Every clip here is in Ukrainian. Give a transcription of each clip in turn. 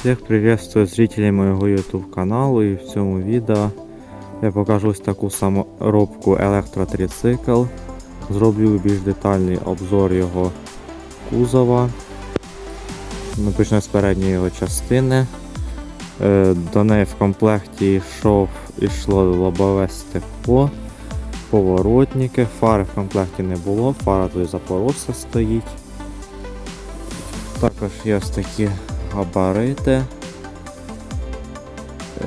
Всех приветствую зрителей моего YouTube каналу і в цьому відео я покажу ось таку саморобку електротрицикл. Зроблю більш детальний обзор його кузова. Ми почнемо з передньої його частини. Е, До неї в комплекті йшов, йшло лобове стекло, поворотники, фари в комплекті не було, фара тут запорожця стоїть. Також є ось такі габарити.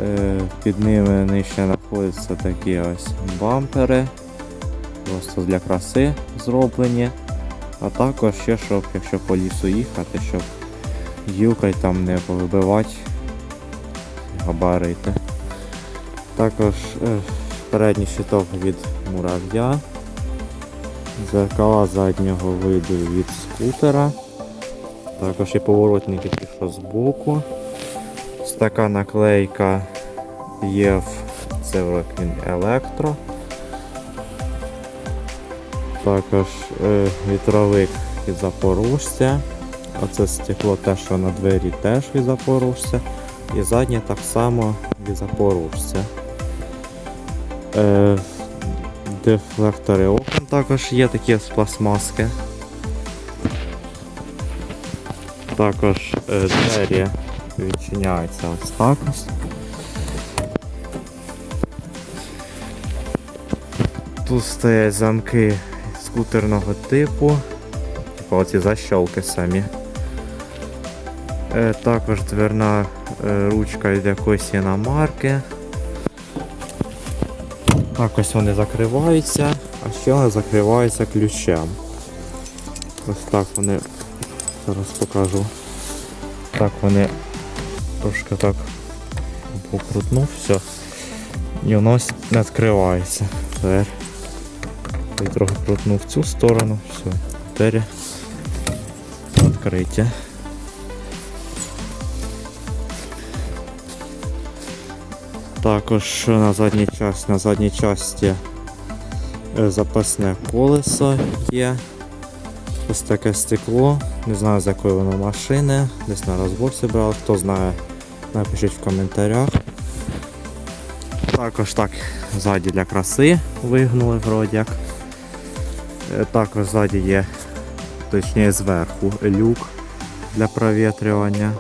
Е, Під ними нижче знаходяться такі ось бампери. Просто для краси зроблені. А також ще, щоб, якщо по лісу їхати, щоб гілкою там не повибивати габарити. Також е, передній щиток від мурав'я. Зеркала заднього виду від скутера. Також і поворотники ті, що збоку. Ось така наклейка є в це електро. Також е, вітровик від запорожця. Оце стекло те, що на двері теж від запорожця. І заднє так само від запорожця. Е, дефлектори окон також є такі з пластмаски. Також е, двері відчиняються ось так ось. Тут стоять замки скутерного типу, типу оці защолки самі. Е, також дверна е, ручка від якоїсь іномарки. Так ось вони закриваються, а ще вони закриваються ключем. Ось так вони Зараз покажу. Так вони трошки так покрутнув, все. І воно не відкривається. Тепер я трохи крутнув в цю сторону, все. Тепер відкриття. Також на задній часті, на задній часті е, запасне колесо є. Ось таке стекло. Не знаю з якої воно машини. Десь на розборці брали. Хто знає, напишіть в коментарях. Також так ззаді для краси вигнули вроді як. Е, Також ззаді є, точніше зверху, люк для провітрювання.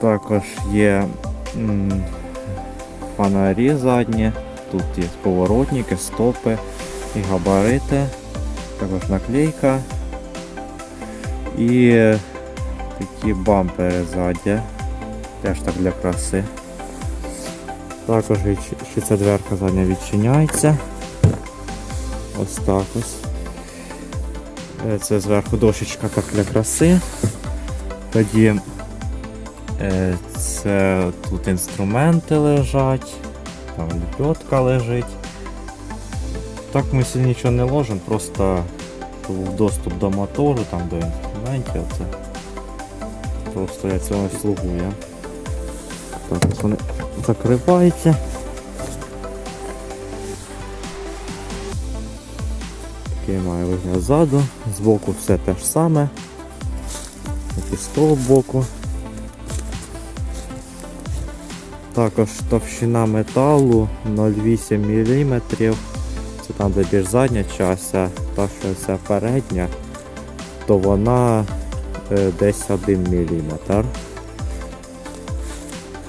Також є м, фонарі задні. Тут є поворотники, стопи і габарити, також наклейка і такі бампери ззаді, теж так для краси. Також ще ця дверка задня відчиняється. Ось так ось. Е, Це зверху дощечка так для краси. Тоді е, це тут інструменти лежать там лебедка лежить. Так ми сюди нічого не ложимо, просто був доступ до мотору, там до інструментів. Це просто я цього слугує. Так, ось вони закриваються. Такий має вигляд ззаду, збоку все те ж саме, і з того боку. Також товщина металу 0,8 мм. Це там де більш задня часть, та що ця передня, то вона е, десь 1 мм.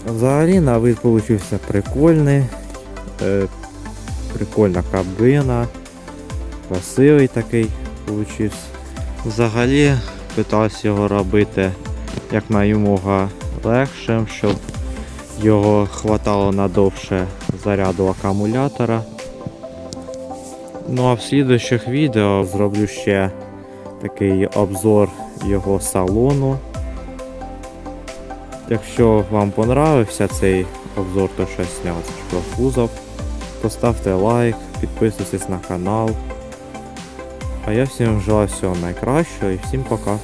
Взагалі на вид получився прикольний. Е, прикольна кабина. Красивий такий получився. Взагалі питався його робити як найомога легшим, щоб його хватало надовше заряду акумулятора. Ну а в слідуючих відео зроблю ще такий обзор його салону. Якщо вам понравився цей обзор, то що зняв про кузов, поставте лайк, підписуйтесь на канал. А я всім желаю всього найкращого і всім пока.